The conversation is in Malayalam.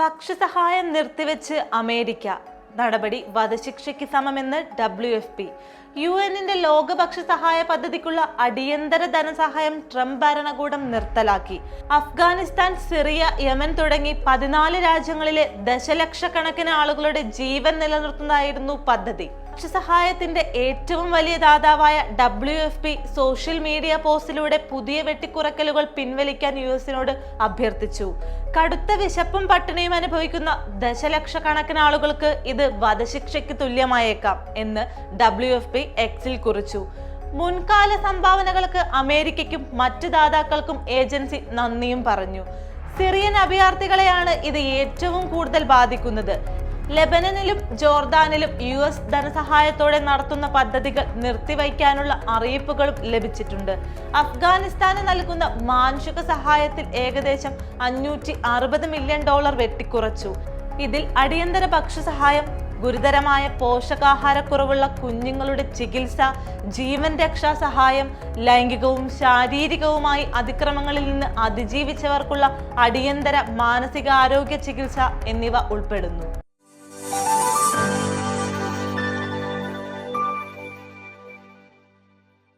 ഭക്ഷ്യസഹായം നിർത്തിവെച്ച് അമേരിക്ക. നടപടി വധശിക്ഷയ്ക്ക് സമമെന്ന് ഡബ്ല്യു എഫ് പി യു എന്നിന്റെ ലോക ഭക്ഷ്യസഹായ പദ്ധതിക്കുള്ള അടിയന്തര ധനസഹായം ട്രംപ് ഭരണകൂടം നിർത്തലാക്കി. അഫ്ഗാനിസ്ഥാൻ സിറിയ യമൻ തുടങ്ങി പതിനാല് രാജ്യങ്ങളിലെ ദശലക്ഷക്കണക്കിന് ആളുകളുടെ ജീവൻ നിലനിർത്തുന്നതായിരുന്നു പദ്ധതി. ഭക്ഷ്യസഹായത്തിന്റെ ഏറ്റവും വലിയ ദാതാവായ W F P social media പോസ്റ്റിലൂടെ പുതിയ വെട്ടിക്കുറക്കലുകൾ പിൻവലിക്കാൻ യു എസിനോട് അഭ്യർത്ഥിച്ചു. കടുത്ത വിശപ്പും പട്ടിണിയും അനുഭവിക്കുന്ന ദശലക്ഷക്കണക്കിന് ആളുകൾക്ക് ഇത് വധശിക്ഷയ്ക്ക് തുല്യമായേക്കാം എന്ന് ഡബ്ല്യു എഫ് പി എക്സിൽ കുറിച്ചു. മുൻകാല സംഭാവനകൾക്ക് അമേരിക്കയ്ക്കും മറ്റ് ദാതാക്കൾക്കും ഏജൻസി നന്ദിയും പറഞ്ഞു. സിറിയൻ അഭയാർത്ഥികളെയാണ് ഇത് ഏറ്റവും കൂടുതൽ ബാധിക്കുന്നത്. ലെബനനിലും ജോർദാനിലും യു എസ് ധനസഹായത്തോടെ നടത്തുന്ന പദ്ധതികൾ നിർത്തിവയ്ക്കാനുള്ള അറിയിപ്പുകളും ലഭിച്ചിട്ടുണ്ട്. അഫ്ഗാനിസ്ഥാന് നൽകുന്ന മാനുഷിക സഹായത്തിൽ ഏകദേശം അഞ്ഞൂറ്റി അറുപത് മില്യൺ ഡോളർ വെട്ടിക്കുറച്ചു. ഇതിൽ അടിയന്തര ഭക്ഷ്യസഹായം ഗുരുതരമായ പോഷകാഹാരക്കുറവുള്ള കുഞ്ഞുങ്ങളുടെ ചികിത്സ ജീവൻ രക്ഷാ സഹായം ലൈംഗികവും ശാരീരികവുമായി അതിക്രമങ്ങളിൽ നിന്ന് അതിജീവിച്ചവർക്കുള്ള അടിയന്തര മാനസികാരോഗ്യ ചികിത്സ എന്നിവ ഉൾപ്പെടുന്നു.